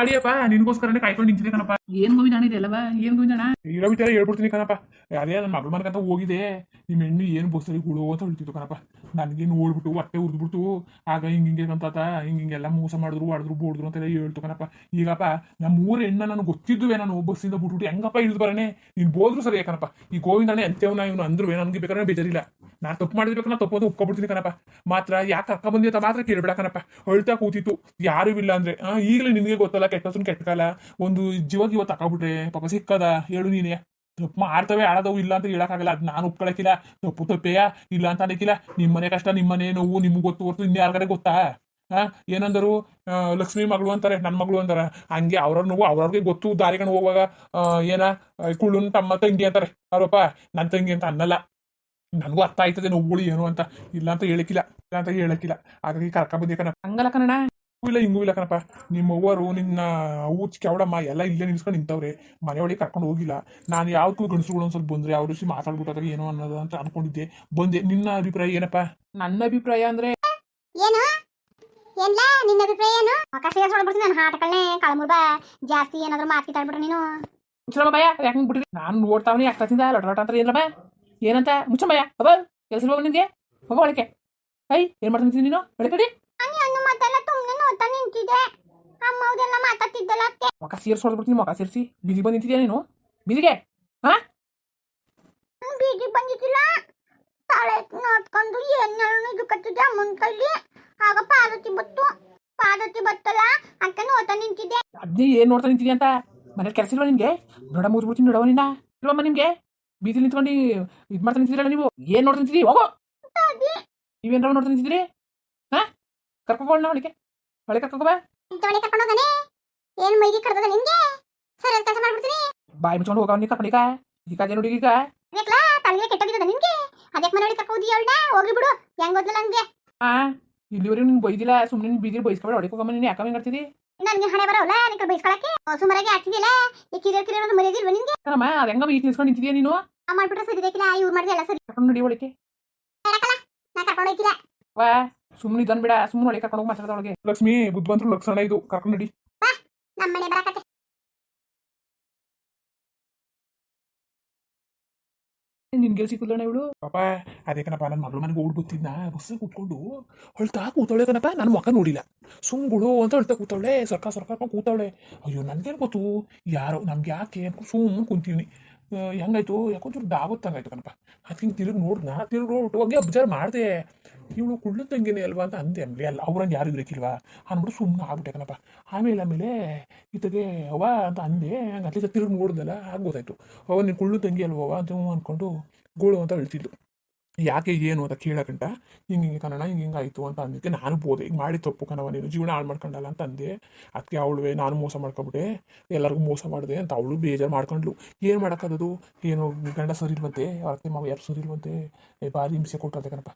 ಅಡಿಯಪ್ಪ ನಿನ್ಗೋಸ್ಕರನೇ ಕಾಯ್ಕೊಂಡು ನಿಂತಿದೆ ಕಣಪ್ಪ. ಏನ್ ಗೋವಿಂದಣ್ಣ ಇದೆಲ್ಲವ ಏನ್ ಗೋವಿಂದಣ್ಣ ಇರೋ ವಿಚಾರ ಹೇಳ್ಬಿಡ್ತೀನಿ ಕಣಪ್ಪ. ಅದೇ ನನ್ನ ಮಗಳ ಮನೆಗಂತ ಹೋಗಿದೆ. ನಿಮ್ಮ ಹೆಣ್ಣು ಏನು ಬಸ್ಸಲ್ಲಿ ಗುಳು ಅಂತ ಹೇಳ್ತಿತ್ತು ಕಣಪ್ಪ. ನನಗೆ ನೋಡ್ಬಿಟ್ಟು ಹೊಟ್ಟೆ ಉರಿದ್ಬಿಡ್ತು. ಆಗ ಹಿಂಗೆ ಹಿಂಗೆ ಕಂತಾತ ಹಿಂಗೆ ಹಿಂಗೆಲ್ಲ ಮೋಸ ಮಾಡಿದ್ರು ಹೊಡೆದ್ರು ಬೋಡಿದ್ರು ಅಂತೆಲ್ಲ ಹೇಳ್ತು ಕಣಪ್ಪ. ಈಗಪ್ಪ ನಮ್ಮ ಊರ ಹೆಣ್ಣ ನನಗೆ ಗೊತ್ತಿದ್ದುವೆ ನಾನು ಬಸ್ಸಿಂದ ಬಿಟ್ಬಿಟ್ಟು. ಹೆಂಗಪ್ಪ ಇಳಿದು ಬರನೆ ನೀನು ಬೋದ್ರು ಸರಿ ಕಣಪ್ಪ. ಈ ಗೋವಿಂದಣ್ಣ ಎಂತೇವನ ಇವನು ಅಂದ್ರು ನನಗೆ ಬೇಕಾದ್ರೆ ಬೇಜಾರಿಲ್ಲ. ನಾನು ತಪ್ಪು ಮಾಡಿದ್ಬೇಕು ನಾ ತಪ್ಪು ಅಂತ ಒಪ್ಕೊಬಿಡ್ತೀನಿ ಕಣಪ್ಪ. ಮಾತ್ರ ಯಾಕೆ ಅಕ್ಕ ಬಂದಿ ಅಂತ ಮಾತ್ರ ಕೇಳಬೇಡ ಕಣಪ್ಪ. ಅಳ್ತಾ ಕೂತಿತ್ತು. ಯಾರು ಇಲ್ಲ ಅಂದ್ರೆ ಆ, ಈಗಲೇ ನಿನಗೆ ಗೊತ್ತಲ್ಲ ಕೆಟ್ಟಸನ್ ಕೆಟ್ಟ ಕಾಲ ಒಂದು ಜೀವಾಗ ಇವತ್ತು ಹಾಕಬಿಟ್ರೆ ಪಾಪ ಸಿಕ್ಕದ. ಹೇಳು ನೀನೆ. ತಪ್ಪು ಮಾಡ್ತವೆ ಆಡದವು ಇಲ್ಲ ಅಂತ ಹೇಳಕ್ಕಾಗಲ್ಲ. ಅದು ನಾನು ಒಪ್ಕೊಳಕಿಲ್ಲ. ತಪ್ಪು ತಪ್ಪೇಯ ಇಲ್ಲ ಅಂತ ಅನ್ನಕ್ಕಿಲ್ಲ ನಿಮ್ಮನೆ ಕಷ್ಟ ನಿಮ್ಮನೆ ನೋವು ನಿಮ್ಗೆ ಗೊತ್ತು ಹೊರ್ತು ಇನ್ಯಾರ್ಗಾರೆ ಗೊತ್ತಾ? ಹಾ ಏನಂದರು? ಆ, ಲಕ್ಷ್ಮಿ ಮಗಳು ಅಂತಾರೆ ನನ್ನ ಮಗಳು ಅಂತಾರೆ ಹಂಗೆ ಅವ್ರವ್ರ ನೋವು ಅವ್ರವ್ರಿಗೆ ಗೊತ್ತು ದಾರಿಗಣ ಹೋಗುವಾಗ ಆ, ಏನ ಕುಳ್ಳು ತಮ್ಮ ತಂಗಿ ಅಂತಾರೆ. ಅವ್ರಪ್ಪ ನನ್ನ ತಂಗಿ ಅಂತ ಅನ್ನಲ್ಲ. ನನಗೂ ಅರ್ಥ ಆಯ್ತದೆ ನೋವುಗಳು ಏನು ಅಂತ. ಇಲ್ಲ ಅಂತ ಹೇಳಕ್ಕಿಲ್ಲ ಇಲ್ಲ ಅಂತ ಹೇಳಕ್ಕಿಲ್ಲ. ಹಾಗಾಗಿ ಕರ್ಕ ಬಂದಿಕನ ಹಂಗಲ್ಲ ಕನ್ನಡ ಇಲ್ಲ ಹಿಂಗೂ ಇಲ್ಲ ಕಣಪ್ಪ. ನಿಮ್ಮ ಅವ್ವರು ನಿನ್ನ ಊಚ್ ಕೆವಡಮ್ಮ ಎಲ್ಲ ಇಲ್ಲೇ ನಿಲ್ಸ್ಕೊಂಡು ನಿಂತವ್ರೆ. ಮನೆಯೊಳಗೆ ಕರ್ಕೊಂಡು ಹೋಗಿಲ್ಲ. ನಾನು ಯಾವ್ದಕ್ಕೂ ಗಂಡಸುಗಳು ಒಂದು ಸ್ವಲ್ಪ ಬಂದ್ರೆ ಅವ್ರ ವಿಷಯ ಮಾತಾಡ್ಬಿಟ್ಟಾಗ ಏನೋ ಅನ್ನೋದು ಅಂತ ಅನ್ಕೊಂಡಿದ್ದೆ. ಬಂದೆ. ನಿನ್ನ ಅಭಿಪ್ರಾಯ ಏನಪ್ಪ? ನನ್ನ ಅಭಿಪ್ರಾಯ ಅಂದ್ರೆ? ಏನು? ಏನ್ಲ ನಿನ್ನ ಅಭಿಪ್ರಾಯ ಏನು? ಆಕಾಶಿಗೆ ಸೇರ್ಸ್ಕೊಂಡ್ಬಿಡ್ತೀನಿ ನಾನು. ಹಾಟಗಳನ್ನೇ ಕಳಮುರ್ಬ ಜಾಸ್ತಿ ಏನಾದ್ರು ಮಾತು ಕಿತ್ತಾಡ್ಬಿಟ್ರೆ ನೀನು ಭಯ. ಯಾಕೆ ನಾನು ನೋಡ್ತಾವನಿ ಅಷ್ಟಿಂದ ಲಟ ಲಟ ಅಂತ ಏನಲ್ಲ ಏನಂತ? ಮುಚ್ಚಮ್ಮ ಭಯ ಅಬ್ಬ ಕೆಲಸ ಹೋಗ ಹೋಗ ಒಳಕ್ಕೆ ಐ ಏನ್ ಮಾಡ್ತೀನಿ ನೀನು? ಅತ್ತೆ ಮೊಕ ಸೇರ್ಸಿ ಹೊಡ್ಬಿಡ್ತೀನಿ ಮೊಕ ಸೇರಿಸಿ. ಬೀದಿಗೆ ಬಂದು ನಿಂತಿದ್ಯಾ ನೀನು? ಬೀದಿಗೆ? ಹಾ? ಬೀದಿ ಬಂದಿದ್ದಿಲ್ಲ? ತಲೆ ನೋಡ್ಕೊಂಡು ಏನ್ ಇದು ಕಟ್ಟಿದ್ದೆ ಅಮ್ಮನ ಕೈಲಿ. ಆಗ ಪಾರ್ವತಿ ಬತ್ತು ಪಾರ್ವತಿ ಬತ್ತಲ್ಲ ಅಂತ ನೋಡ್ತಾ ನಿಂತಿದ್ದೆ. ಅದ್ನೇ ಏನ್ ನೋಡ್ತಾ ನಿಂತಿದ್ಯಾ ಅಂತ? ಮನೇಲಿ ಕೆಲಸ ಇಲ್ವಾ ನಿನ್ಗೆ ನೋಡ ಮುಗಿದ್ಬಿಡ್ತೀನಿ ನೋಡವ ನಿನ್ನ. ಇಲ್ವಮ್ಮ ನಿಮ್ಗೆ? ಬೀದಿಲಿ ನಿಂತ್ಕೊಂಡು ಇದು ಮಾಡ್ತಾ ನಿಂತಿದ್ರಲ್ಲ ನೀವು? ಏನ್ ನೋಡ್ತಾ ನಿಂತಿದ್ರಿ ಹೋಗೋ. ನೀವೇನ್ರ ನೋಡ್ತಾ ನಿಂತಿದ್ರಿ ಹಾ? ಕರ್ಕೊಂಡ್ ಅವಳಿಗೆ. ಒಳಗೆ ಕರ್ಕೊಂಡ್ ಬಾ. ಏನ್ ಮೈಗೆ ಕಡ್ದದ ನಿನ್ಗೆ? ಸರಿ ಕೆಲಸ ಮಾಡ್ಬಿಡ್ತೀನಿ. ಬಾಯಿ ಮುಚ್ಕೊಂಡು ಹೋಗ ನೀ ಈಗ. ಅದೇ ನೋಡಿ ಈಗ. ಬೇಕಲ್ಲ ತಲೆಗೆ ಕೆಟ್ಟೋಗಿದ್ದದ ನಿನ್ಗೆ? ಅದಕ್ಕೆ ಮನೆ ಕರ್ಕೊಂಡು ಹೋದಿ ಅವಳನ್ನ? ಹೋಗ್ಲಿ ಬಿಡು. ಹೆಂಗ್ ಓದ್ಲ ನನ್ಗೆ ಆ ಇಲ್ಲಿವರೆಗೂ ನಿನ್ ಬೈದಿಲ್ಲ ಸುಮ್ಮನೆ ನಿನ್ ಬೀದಿಲಿ ಬೈಸ್ಕೊಬೇಡ. ಹೊಡಿಗೆ ಹೋಗಮ್ಮ ನೀನು ಯಾಕಮ್ಮ ಹಿಂಗ್ ಮಾಡ್ತಿದ್ದಿ ನನ್ಗೆ ಹಣೆ ಬರೋಲ್ಲ ನಿಕ್ಕ ಬೈಸ್ಕೊಳಕ್ಕೆ? ಸುಮಾರಾಗಿ ಆಗ್ತಿದ್ದಿಲ್ಲ ಈ ಕಿರಿಯರ್ ಅಂತ ಮರ್ಯಾದಿಲ್ವ ನಿನ್ಗೆ? ಕಣಮ್ಮ ಅದು ಹೆಂಗಮ್ಮ ಈಗ ನಿಲ್ಸ್ಕೊಂಡು ನಿಂತಿದ್ಯಾ ನೀನು? ಮಾಡ್ಬಿಟ್ರೆ ಸರಿ ಬೇಕಿಲ್ಲ ಇವ್ರು ಮಾಡಿದ್ರೆ ಎಲ್ಲ ಸರಿ. ಕರ್ಕೊಂಡು ನಡಿ ಒಳಕ್ಕೆ. ನಾ ಕರ್ಕೊಂಡು ಹೋಯ್ತಿಲ್ಲ. ವಾ ಸುಮ್ಮನೆ ಇದನ್ ಬಿಡ ಸುಮ್ಮನೆ ಒಳಗೆ ಕರ್ಕೊಂಡು ಹೋಗಿ ಮಾತಾಡ್ದೊಳಗೆ ಲಕ್ಷ್ಮಿ ಬುದ್ಧವಂತರು ಲಕ್ಷಣ ಇದು ಕರ್ಕೊಂಡು ನಡಿ. ನಮ್ಮ ಮನೆ ಬರಕತ್ತೆ. ನಿನ್ ಗೆಲ್ ಸಿಕ್ಕುದಣ್ಣ ಇವಳು? ಪಾಪ ಅದೇ ಕಣಪ್ಪ ನನ್ನ ಮಗಳ ಮನೆಗೆ ಓಡ್ ಗೊತ್ತಿದ್ನ ಬಸ್ ಕೂತ್ಕೊಂಡು ಹೊಳ್ತಾ ಕೂತವಳೆ ಕಣಪ್ಪ ನನ್ನ ಮಕ್ಕ ನೋಡಿಲ್ಲ. ಸುಮ್ಗುಳು ಅಂತ ಹೇಳ್ತಾ ಕೂತವಳೆ ಸರ್ಕಾರ ಸರ್ಕಾರ ಕೂತವಳೆ. ಅಯ್ಯೋ ನನ್ಗೇನು ಗೊತ್ತು? ಯಾರೋ ನಮ್ಗೆ ಯಾಕೆ ಅನ್ಕೊಂಡು ಸುಮ್ಮನೆ ಕುಂತೀವಿ. ಹೆಂಗಾಯ್ತು? ಯಾಕೊಂಚೂರು ಡಾಗುತ್ತಂಗಾಯ್ತು ಕಣಪ್ಪ. ಹಿಂಗೆ ತಿರುಗಿ ನೋಡ್ದ ತಿರುಗಿ ನೋಡ್ಬಿಟ್ಟು, ಹಂಗೆ ಅಬ್ಸರ್ವ್ ಮಾಡಿದೆ. ಇವಳು ಕುಳ್ಳು ತಂಗಿನೇ ಅಲ್ವಾ ಅಂತ ಅಂದೆ ಆಮೇಲೆ ಅಲ್ಲ, ಅವ್ರಂಗೆ ಯಾರು ಇರಕ್ಕಿಲ್ವಾ ಅಂದ್ಬಿಟ್ಟು ಸುಮ್ಮನೆ ಆಗ್ಬಿಟ್ಟೆ ಕಣಪ್ಪ. ಆಮೇಲೆ ಆಮೇಲೆ, ಈತಗೆ ಅವ ಅಂತ ಅಂದೆ. ಹಂಗೆ ಅಲ್ಲಿ ತಿರುಗಿ ನೋಡ್ದಲ್ಲ, ಆಗ ಗೊತ್ತಾಯ್ತು. ಅವ ನೀನು ಕುಳ್ಳು ತಂಗಿ ಅಲ್ವವ ಅಂತ ಅಂದ್ಕೊಂಡು ಗೋಳು ಅಂತ ಹೇಳ್ತಿದ್ಲು ಯಾಕೆ ಏನು ಅಂತ ಕೇಳಕಂಟ ಹಿಂಗೆ ಹಿಂಗೆ ಕನ್ನಡ ಹಿಂಗೆ ಹಿಂಗೆ ಆಯಿತು ಅಂತ ಅಂದಿದ್ದೆ ನಾನು ಬೋದೆ. ಹಿಂಗೆ ಮಾಡಿ ತಪ್ಪು ಕಣವ ನೀನು. ಜೀವನ ಹಾಳು ಮಾಡ್ಕೊಂಡಲ್ಲ ಅಂತ ಅಂದೆ. ಅದಕ್ಕೆ ಅವಳುವೆ, ನಾನು ಮೋಸ ಮಾಡ್ಕೊಬಿಟ್ಟೆ. ಎಲ್ಲರಿಗೂ ಮೋಸ ಮಾಡಿದೆ ಅಂತ ಅವಳು ಬೇಜಾರು ಮಾಡ್ಕೊಂಡ್ಲು ಏನು ಮಾಡೋಕ್ಕದು ಏನು ಗಂಡ ಸರಿ ಇಲ್ವಂತೆ ಅತ್ತೆ ಮಾವ ಯಾರು ಸರಿ ಇಲ್ವಂತೆ ಏ ಭಾರಿ ಹಿಂಸೆ ಕೊಟ್ಟಂತೆ ಕಣಪ್ಪ.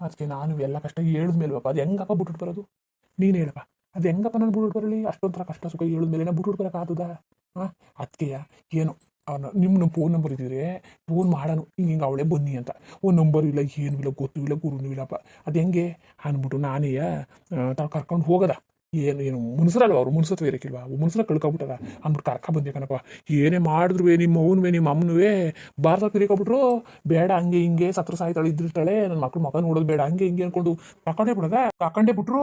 ಅದಕ್ಕೆ ನಾನು ಎಲ್ಲ ಕಷ್ಟ ಹೇಳಿದ್ಮೇಲೆ ಪಾಪ ಅದು ಹೆಂಗಪ್ಪ ಬಿಟ್ಬಿಟ್ಟು ಬರೋದು? ನೀನು ಹೇಳಪ್ಪ, ಅದು ಹೆಂಗಪ್ಪ ನಾನು ಬಿಟ್ಬಿಟ್ಟು ಬರಲಿ? ಅಷ್ಟೊಂಥರ ಕಷ್ಟ ಸುಖ ಹೇಳಿದ್ಮೇಲೆ ನಾನು ಬಿಟ್ಬಿಟ್ಟು ಬರೋಕ್ಕಾಗ್ತದ ಹಾಂ? ಅದಕ್ಕೆ ಏನು? ಅವನ ನಿಮ್ಮ ಫೋನ್ ನಂಬರ್ ಇದ್ದಿದ್ರೆ ಫೋನ್ ಮಾಡೋನು. ಹಿಂಗೆ ಹಿಂಗೆ ಅವಳೇ ಬನ್ನಿ ಅಂತ. ಓ ನಂಬರ್ ಇಲ್ಲ, ಏನೂ ಇಲ್ಲ, ಗೊತ್ತೂ ಇಲ್ಲ, ಗುರುನು ಇಲ್ಲಪ್ಪ. ಅದು ಹೆಂಗೆ? ಅಂದ್ಬಿಟ್ಟು ನಾನೇ ತಾವು ಕರ್ಕೊಂಡು ಹೋಗದ. ಏನು ಏನು, ಮುನ್ಸರಲ್ವ ಅವ್ರು? ಮುನ್ಸತ್ವ ಇರಕ್ಕಿಲ್ವಾ? ಮುನ್ಸರ ಕಳ್ಕೊಬಿಟ್ಟದ. ಅಂದ್ಬಿಟ್ಟು ಕರ್ಕ ಬಂದೆ ಕಣಪ್ಪ. ಏನೇ ಮಾಡಿದ್ರು ನಿಮ್ಮ ಅವನುವೆ, ನಿಮ್ಮ ಅಮ್ಮನುವೆ ಭಾರತ ತಿರ್ಕೊಬಿಟ್ರು ಬೇಡ, ಹಂಗೆ ಹಿಂಗೆ, ಸತ್ರ ಸಾಯ್ತಾಳೆ, ಇದ್ದಿರ್ತಾಳೆ. ನನ್ನ ಮಕ್ಳು ಮಗ ನೋಡೋದು ಬೇಡ, ಹಂಗೆ ಹಿಂಗೆ ಅನ್ಕೊಂಡು ಕರ್ಕೊಂಡೇ ಬಿಡದ. ಕರ್ಕೊಂಡೇ ಬಿಟ್ರು.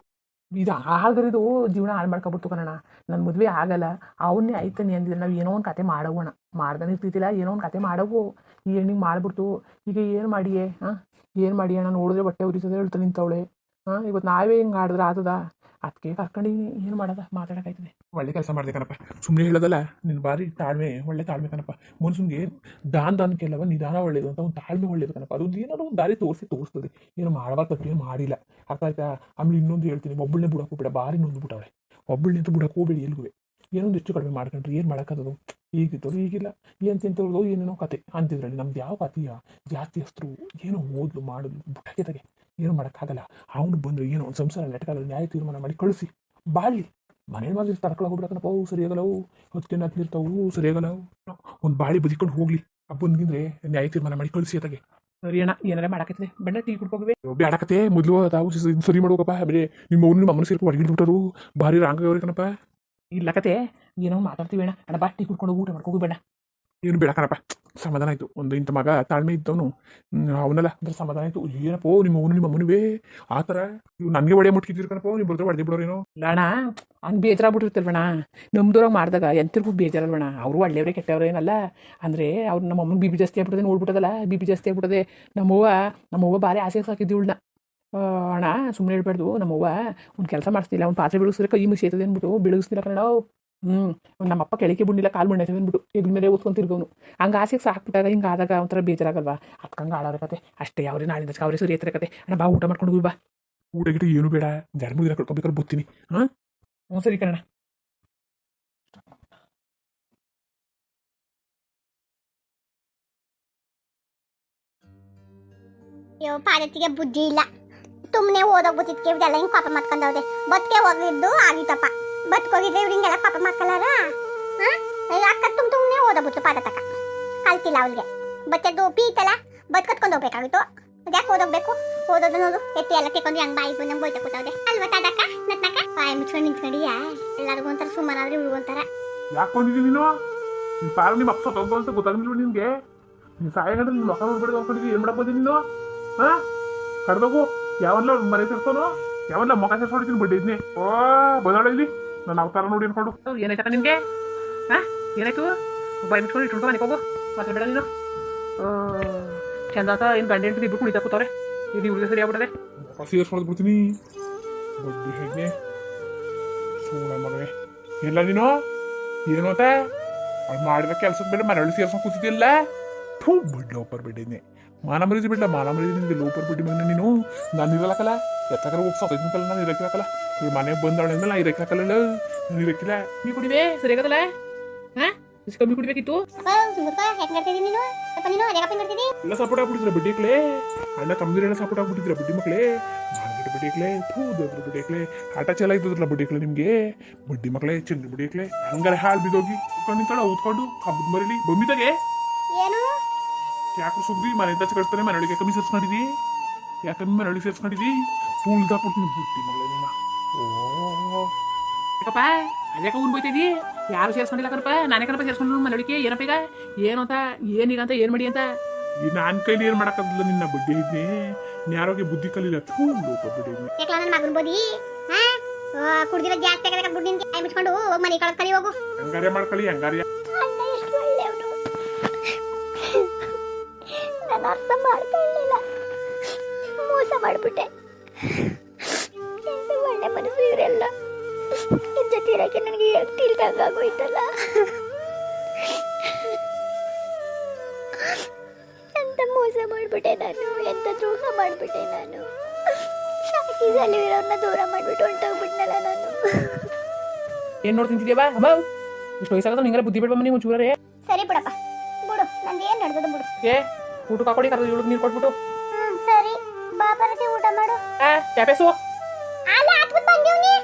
ಇದು ಆಗರಿದು ಜೀವನ ಹಾಳು ಮಾಡ್ಕೊಬಿಡ್ತು ಕಣ ನನ್ನ ಮದುವೆ ಆಗಲ್ಲ. ಅವನ್ನೇ ಆಯ್ತಾನೆ ಅಂದಿದ್ರೆ ನಾವು ಏನೋ ಒಂದು ಕತೆ ಮಾಡೋಣ. ಮಾಡ್ದಾನೆ ಇರ್ತಿದ್ದಿಲ್ಲ, ಏನೋ ಒಂದು ಕತೆ ಮಾಡವು ಈ ಹೆಣ್ಣಿಗೆ ಮಾಡಿಬಿಡ್ತು. ಈಗ ಏನು ಮಾಡಿಯೇ, ಹಾಂ? ಏನು ಮಾಡಿ ಅಣ್ಣ ನೋಡಿದ್ರೆ ಬಟ್ಟೆ ಉರಿತದೆ ಹೇಳ್ತಾ ನಿಂತವಳೆ. ಹಾಂ? ಇವತ್ತು ನಾವೇ ಹಿಂಗೆ ಆಡಿದ್ರೆ ಆತದ? ಅದಕ್ಕೆ ಕರ್ಕೊಂಡು ಏನು ಮಾಡೋದ? ಮಾತಾಡೋಕ್ಕಾಯ್ತದೆ ಒಳ್ಳೆ ಕೆಲಸ ಮಾಡಿದೆ ಕಣಪ್ಪ. ಸುಮ್ಮನೆ ಹೇಳೋದಲ್ಲ, ನಿನ್ನ ಬಾರಿ ತಾಳ್ಮೆ, ಒಳ್ಳೆ ತಾಳ್ಮೆ ಕಣಪ್ಪ. ಮನ್ಸುಂಗೆ ದಾನ್ ದಾನ್ ಕೆಲವ ನಿಧಾನ ಒಳ್ಳೇದು ಅಂತ ಒಂದು ತಾಳ್ಮೆ ಒಳ್ಳೇದು ಕಣಪ್ಪ. ಅದು ಏನಾದ್ರು ಒಂದು ದಾರಿ ತೋರಿಸಿ ತೋರಿಸ್ತದೆ. ಏನು ಮಾಡಬಾರ್ದು ಏನು ಮಾಡಿಲ್ಲ. ಅರ್ಥ ಆಯ್ತಾ? ಆಮೇಲೆ ಇನ್ನೊಂದು ಹೇಳ್ತೀನಿ. ಒಬ್ಬಳನ್ನೇ ಬಿಡಕ್ಕೆ ಹೋಗ್ಬೇಡ, ಬಾರಿ ನೊಂದು ಬಿಟ್ಟವ್ರೆ ಒಬ್ಬಳನ್ನೇ ಅಂತ ಬಿಡಕ್ಕೆ ಹೋಗ್ಬೇಡಿ ಏನೊಂದು ಹೆಚ್ಚು ಕಡಿಮೆ ಮಾಡ್ಕೊಂಡ್ರಿ ಏನು ಮಾಡೋಕ್ಕದು ಈಗಿದ್ದವ್ರು ಈಗಿಲ್ಲ. ಏನು ತಿಂತವ್ರದು ಏನೇನೋ ಕತೆ. ಅಂತಿದ್ರಲ್ಲಿ ನಮ್ದು ಯಾವ ಕತೆಯ ಜಾಸ್ತಿ ಹೆಸರು ಏನೋ ಓದ್ಲು ಮಾಡಲು ಬುಟ್ಟಕ್ಕೆ ತೆಗೆ ಏನು ಮಾಡೋಕ್ಕಾಗಲ್ಲ. ಅವನು ಬಂದು ಏನೋ ಒಂದು ಸಂಸಾರ ನೆಟ್ಕಾಗಲ್ಲ ನ್ಯಾಯ ತೀರ್ಮಾನ ಮಾಡಿ ಕಳಿಸಿ. ಬಾಳಿ ಮನೇಲಿ ಮಾತ್ರ ತರ್ಕೊಳಕ್ ಹೋಗ್ಬಿಡಕನಪ್ಪ ಅವು ಸರಿಯಾಗಲ್ಲವು ಹೊತ್ತಿನ ಹತ್ತಿರ್ತಾವು ಸರಿಯಾಗಲ್ಲವು ಒಂದು ಬಾಳಿ ಬದಿಕೊಂಡು ಹೋಗ್ಲಿ. ಬಂದ್ಗಿಂದ್ರೆ ನ್ಯಾಯ ತೀರ್ಮಾನ ಮಾಡಿ ಕಳಿಸಿ ಅದಾಗೆ ಸರಿ ಅಣ್ಣ ಏನಾರ ಮಾಡಕತ್ತಿದೆ ಬಣ್ಣ ಟೀ ಕುಡ್ಕೋಗ್ವೆ ಬೇಡಕತ್ತೆ ಮೊದಲು ತಾವು ಸರಿ ಮಾಡೋಕಪ್ಪ ಬೇರೆ ನಿಮ್ಮ ಅವ್ನು ನಿಮ್ಮ ಅಮ್ಮನ ಸೇರ್ಕೊಂಡು ಬಿಟ್ಟರು ಭಾರಿ ರಾಂಗ ಅವ್ರಿ ಕಣಪ್ಪ ಇಲ್ಲ ಕತೆ. ಏನೋ ಮಾತಾಡ್ತೀವಿ ಅಣ್ಣ. ಅಣ್ಣ ಬಾ, ಟೀ ಕುಡ್ಕೊಂಡು ಊಟ ಮಾಡ್ಕೊಂಡು ಬೇಡ. ಏನು ಬೇಡ ಕಣಪ್ಪ. ಸಮಾಧಾನ ಆಯಿತು. ಒಂದು ಇಂಥ ಮಗ ತಾಳ್ಮೆ ಇದ್ದವನು. ಅವನಲ್ಲ. ಅಂದ್ರೆ ಸಮಾಧಾನ ಆಯಿತು. ಏನಪ್ಪೋ, ನಿಮ್ಮ ಅವನು ನಿಮ್ಮ ಅಮ್ಮನಿವೇ ಆ ಥರ ಇವು ನನಗೆ ಒಡೆ ಮುಟ್ಕಿದ್ದೀರಿ ಕಣಪ್ಪ. ನೀವು ಬರ್ತಾರೆ ಹೊಡೆದಿ ಬಿಡೋರೇನೋ ಅಣ್ಣ, ಹಂಗೆ ಬೇಜಾರಾಗ್ಬಿಟ್ಟಿರ್ತಲ್ವಣ ನಮ್ದೂರಾಗ ಮಾಡಿದಾಗ ಎಂತಿರ್ಗೂ ಬೇಜಾರಲ್ವಣ ಅವರು ಒಳ್ಳೆಯವ್ರೆ, ಕೆಟ್ಟವ್ರೆ ಏನಲ್ಲ. ಅಂದರೆ ಅವ್ರು ನಮ್ಮ ಅಮ್ಮನ ಬಿ ಬಿ ಜಾಸ್ತಿ ಆಗ್ಬಿಟ್ಟದೆ, ನೋಡ್ಬಿಟ್ಟದಲ್ಲ. ಬಿ ಬಿ ಜಾಸ್ತಿ ಆಗ್ಬಿಟ್ಟದೆ. ನಮ್ಮವ್ವ ನಮ್ಮವ್ವ ಭಾರಿ ಆಸೆ ಸಾಕಿದ್ದು ಇವಳನ್ನ ಅಣ್ಣ ಸುಮ್ಮನೆ ಹೇಳ್ಬಾರ್ದು ನಮ್ಮವ್ವ ಒಂದು ಕೆಲಸ ಮಾಡಿಸ್ತಿಲ್ಲ ಅವ್ನು ಪಾತ್ರೆ ಬೆಳಗಿಸಿದ್ರೆ ಕೈ ಮುಸಿ ಐತದೆ ಅಂದ್ಬಿಟ್ಟು ಬೆಳಗಿಸ್ತಿಲ್ಲ ಕನ್ನಡ. ಹ್ಞೂ ನಮ್ಮಪ್ಪ ಕೆಳಗೆ ಬಿಡ್ಲಿಲ್ಲ ಕಾಲು ಮಣ್ಣೈತದೆ ಅಂದ್ಬಿಟ್ಟು ಹೆಗ್ಲ ಮೇಲೆ ಓದ್ಕೊಂಡು ತಿರ್ಗೋನು. ಹಂಗೆ ಆಸೆಗೆ ಸಾಕ್ಬಿಟ್ಟಾಗ ಹಿಂಗೆ ಆದಾಗ ಒಂಥರ ಬೇಜಾರಾಗಲ್ವಾ? ಅದ್ಕಂಗೆ ಆಡೋರ ಕತೆ ಅಷ್ಟೇ ಅವ್ರೆ ನಾಳಿಂದ ಅವ್ರಿ ಸರಿ ಐತರ ಕತೆ. ಅಣ್ಣ ಬಾ ಊಟ ಮಾಡ್ಕೊಂಡು ಬಾ ಊಟ ಗಿಟ ಏನು ಬೇಡ ಜರ್ಮ ಮುಗಿದ ಕಳ್ಕೊಬೇಕಾದ್ರೆ ಬರ್ತೀನಿ ಹಾಂ? ಹ್ಞೂ ಸರಿ ಕಣ ಪಾದತಿಗೆ ಬುದ್ಧಿ ಇಲ್ಲ. ಸುಮ್ಮನೆ ಓದೋಗ್ಬಿಟ್ಟಿದ್ಕೆ ಇವ್ರೆಲ್ಲ ಹಿಂಗೆ ಪಾಪ ಮಾಡ್ಕೊಂಡವ್ರೆ ಬದುಕೆ ಹೋಗಿದ್ದು ಆಗಿತ್ತಪ್ಪ. ಬದುಕೋಗಿದ್ರೆ ಇವ್ರು ಹಿಂಗೆಲ್ಲ ಪಾಪ ಮಾಡ್ಕೊಳ್ಳಾರ ಹಾಂ? ಅಕ್ಕ ತುಂಬ ಸುಮ್ಮನೆ ಓದೋಗ್ಬಿಟ್ಟು ಪಾದ ತಕ ಕಲ್ತಿಲ್ಲ ಅವ್ರಿಗೆ. ಬಚ್ಚದ್ದು ಪೀತಲ್ಲ ಬದುಕತ್ಕೊಂಡು ಹೋಗ್ಬೇಕಾಗಿತ್ತು. ಯಾಕೆ ಓದೋಗ್ಬೇಕು? ಓದೋದು ನೋಡು, ಎತ್ತಿ ಎಲ್ಲ ತೆಕೊಂಡು ಹಂಗೆ ಬಾಯಿ ನಮ್ಮ ಬೋಯ್ತಾ ಕೂತಾವ್ದೆ ಅಲ್ವ ತಾದಕ್ಕ ನತ್ನಕ್ಕ? ಬಾಯಿ ಮುಚ್ಕೊಂಡು ನಿಂತ್ಕೊಂಡಿಯಾ? ಎಲ್ಲರಿಗೂ ಒಂಥರ ಸುಮ್ಮನಾದ್ರೆ ಇವ್ರಿಗೂ ಒಂಥರ. ಯಾಕೆ ಬಂದಿದ್ದೀನಿ ನೀನು? ನಿನ್ನ ಪಾರು ನಿಮ್ಮ ಅಪ್ಪ ಅಂತ ಗೊತ್ತಾಗಿಲ್ಲ ನಿನಗೆ? ನೀನು ಸಾಯ ನಿಮ್ಮ ಮಕ್ಕಳು ನೋಡ್ಬಿಟ್ಟು ಏನು ಮಾಡಕ್ಕೆ ಬಂದಿ ನೀನು? ಹಾಂ? ಕಡ್ದೋಗು ಯಾವಲ್ಲ ಮನೆ ಸೇರ್ಸೋನು? ಯಾವಲ್ಲ ಮೊಕ ಬಿಟ್ಟಿದ್ನಿ ಓ ಬದಳ ಇಲ್ಲಿ. ನನ್ನ ಅವತಾರ ನೋಡಿ ಅನ್ಕೊಂಡು ಏನಾಯ್ತಕ್ಕ ನಿನಗೆ? ಹಾಂ ಏನಾಯ್ತು? ಬಾಯ್ ಮುಚ್ಕೊಂಡು ಇಟ್ಕೊಂಡು ಮನೆಗೆ ಹೋಗು. ಮತ್ತೆ ಬೇಡ ನೀನು. ಚಂದಾತ ಏನು ಗಂಡ ಹೆಂಡತಿ ಇಬ್ಬರು ಕುಣಿತಾ ಕೂತವ್ರೆ. ಇದು ಇವ್ರಿಗೆ ಸರಿ ಆಗ್ಬಿಡದೆ. ಮೊಕ ಸೇರ್ಸ್ಕೊಳದ್ ಬಿಡ್ತೀನಿ. ಬಡ್ಡಿ ಹೇಗೆ ಸೂಳ ಮಗವೇ ಇಲ್ಲ ನೀನು? ಏನು ಅಂತ ಅವ್ಳು ಮಾಡಿದ ಕೆಲಸದ ಮೇಲೆ ಮನೆಯಲ್ಲಿ ಸೇರ್ಸ್ಕೊಂಡು ಕೂತಿದ್ದಿಲ್ಲ ಥೂ ಬಿಡ್ಲೋಪರ್ ಬಿಟ್ಟಿದ್ನಿ. ಮಾನ ಮರಿದಿ ಬಿಡ್ಲ ಮಾನ ಮರಿದಿ ನಿನಗೆ ಲೋಪರ್ ಬಿಟ್ಟಿ ಮಗನ ನೀನು. ನಾನು ಇರಲಕ್ಕಲ್ಲ ಎತ್ತಕರ ಹೋಗಿ ಸತ್ತೈತಲ್ಲ ನಾನು ಇರಕ್ಕಿರಕ್ಕಲ್ಲ ಈ ಮನೆಗೆ ಬಂದವಳೆ ಅಂದ್ರೆ ನಾನು ಇರಕ್ಕಿರಕಲ್ಲ ನಾನು ಇರಕ್ಕಿಲ್ಲ ನೀ ಕುಡಿವೆ ಸರಿ ಆಗದಲ್ಲ ಹಾಂ? ಕಮ್ಮಿ ಕುಡಿಬೇಕಿತ್ತು? ಎಲ್ಲ ಸಪೋರ್ಟ್ ಆಗ್ಬಿಟ್ಟಿದ್ರ ಬಡ್ಡಿಕ್ಲೆ ಅಣ್ಣ ತಮ್ಮದಿರೆಲ್ಲ ಸಪೋರ್ಟ್ ಆಗ್ಬಿಟ್ಟಿದ್ರ ಬಡ್ಡಿ ಮಕ್ಳೇ? ಮಾನಗಿಡ ಬಡ್ಡಿಕ್ಲೆ ಥೂ ದೇವ್ರ ಬಡ್ಡಿಕ್ಲೆ ಆಟ ಚಲ ಇದ್ದದ್ರಲ್ಲ ಬಿಡಿಕ್ಲೆ ನಿಮ್ಗೆ? ಬಡ್ಡಿ ಮಕ್ಕಳೇ ಚಂದ್ರ ಬಿಡಿಕ್ಲೆ ಹಂಗಾರೆ ಹಾಳು ಬಿದ್ದೋಗಿ ಉತ್ಕೊಂಡು ನಿಂತಾಳ ಊದ್ಕೊಂಡು ಹಬ್ಬದ ಮರಿಲಿ ಬೊಮ್ಮಿದಾಗೆ ಏನು? ಯಾಕೆ ಸುದ್ದಿ ಮನೆ ತಚ್ಚ ಕಳಿಸ್ತಾನೆ ಮನೆಯೊಳಗೆ ಕಮ್ಮಿ ಸೇರ್ಸ್ಕೊಂಡಿದಿ? ಯಾಕಂದ್ರೆ ಮನೆಯೊಳಗೆ ಸೇರ್ಸ್ಕೊಂಡಿದಿ? ತುಳ್ದಾಕ್ಬಿಡ್ತೀನಿ ಬುಟ್ಟಿ ಮಗಳೇ ನಿನ್ನ. ಓ. ಯಾಕಪ್ಪ ಅದ್ಯಾಕ ಊನ್ ಬೈತಿದ್ದಿ ಯಾರು ಸೇರ್ಸ್ಕೊಂಡಿಲ್ಲ ಕಣಪ್ಪ? ನಾನೇ ಕಣಪ್ಪ ಸೇರ್ಸ್ಕೊಂಡು ಮನೆಯೊಳಗೆ ಏನಪ್ಪ ಈಗ? ಏನು ಅಂತ? ಏನೀಗ ಅಂತ? ಏನು ಮಾಡಿ ಅಂತ? ಈ ನಾನ್ ಕೈಲಿ ಏನ್ ಮಾಡಕ್ಕಾಗಲ್ಲ ನಿನ್ನ ಬಡ್ಡಿ ಇದ್ನಿ ಯಾರೋಗೆ ಬುದ್ಧಿ ಕಲಿಲ್ಲ ಲೋಪ ಬಿಡಿ ಯಾಕಲ ನನ್ನ ಮಗನ ಬೋದಿ? ಹಾ? ಕುಡ್ದಿರ ಜಾಸ್ತಿ ಆಗದ ಕೈ ಮುಚ್ಕೊಂಡು ಹೋಗಿ ಮನೆ ಕಳಕ್ ಕರಿ ಹೋಗು. ಹಂಗಾರೆ ಮಾಡ್ಕೊಳ್ಳಿ ಹಂಗಾರೆ ನಾನು ಅರ್ಥ ಮಾಡ್ಕೊಳ್ಳಿಲ್ಲ ಮೋಸ ಮಾಡ್ಬಿಟ್ಟೆ. ಒಳ್ಳೆ ಮನಸ್ಸು ಇವರೆಲ್ಲ ನಿನ್ನ ಜೊತೆ ಇರೋಕೆ ನನಗೆ ತಿಳಿದಂಗಾಗೋಯ್ತಲ್ಲ ಎಂತ ಮೋಸ ಮಾಡ್ಬಿಟ್ಟೆ ನಾನು? ಎಂತ ದ್ರೋಹ ಮಾಡ್ಬಿಟ್ಟೆ ನಾನು? ಸಾಕಿಸಲ್ಲಿ ಇರೋರನ್ನ ದೂರ ಮಾಡಿಬಿಟ್ಟು ಹೊಂಟೋಗ್ಬಿಟ್ನಲ್ಲ ನಾನು. ಏನು ನೋಡ್ತಿದ್ದೀಯಾ ಬಾ ಅಮ್ಮ ಇಷ್ಟು ವಯಸ್ಸಾಗದ ನಿಂಗೆಲ್ಲ ಬುದ್ಧಿ ಬಿಡ್ಬಮ್ಮ ನೀವು ಚೂರೇ ಸರಿ ಬಿಡಪ್ಪ. ಬಿಡು. ನಂದು ಏನು ನಡೆದದ ಬಿಡು. ಏ? ಊಟಕ್ಕೆ ಹಾಕೊಡಿ ಕರೆದು ಇವಳಿಗೆ ನೀರು ಕೊಟ್ಬಿಟ್ಟು. ಹ್ಮ್ ಸರಿ. ಬಾ ಬರತಿ ಊಟ ಮಾಡು. ಆ ಚಾಪೇಸು ಅಲ್ಲ ಹಾಕ್ಬಿಟ್ಟು ಬಂದೀವ್ನಿ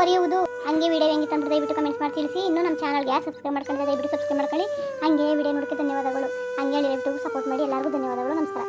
ಮುಂದುವರಿಯುವುದು ಹಂಗೆ ವಿಡಿಯೋ ಹೆಂಗಿತ್ತು ಅಂತ ದಯವಿಟ್ಟು ಕಮೆಂಟ್ಸ್ ಮಾಡಿ ತಿಳಿಸಿ. ಇನ್ನು ನಮ್ಮ ಚಾನಲ್ಗೆ ಯಾರು ಸಬ್ಸ್ಕ್ರೈಬ್ ಮಾಡ್ಕೊಂಡ್ರೆ ದಯವಿಟ್ಟು ಸಬ್ಸ್ಕ್ರೈಬ್ ಮಾಡ್ಕೊಳ್ಳಿ. ಹಂಗೆ ವಿಡಿಯೋ ನೋಡೋಕ್ಕೆ ಧನ್ಯವಾದಗಳು. ಹಂಗೆ ದಯವಿಟ್ಟು ಸಪೋರ್ಟ್ ಮಾಡಿ ಎಲ್ಲರಿಗೂ ಧನ್ಯವಾದಗಳು. ನಮಸ್ಕಾರ.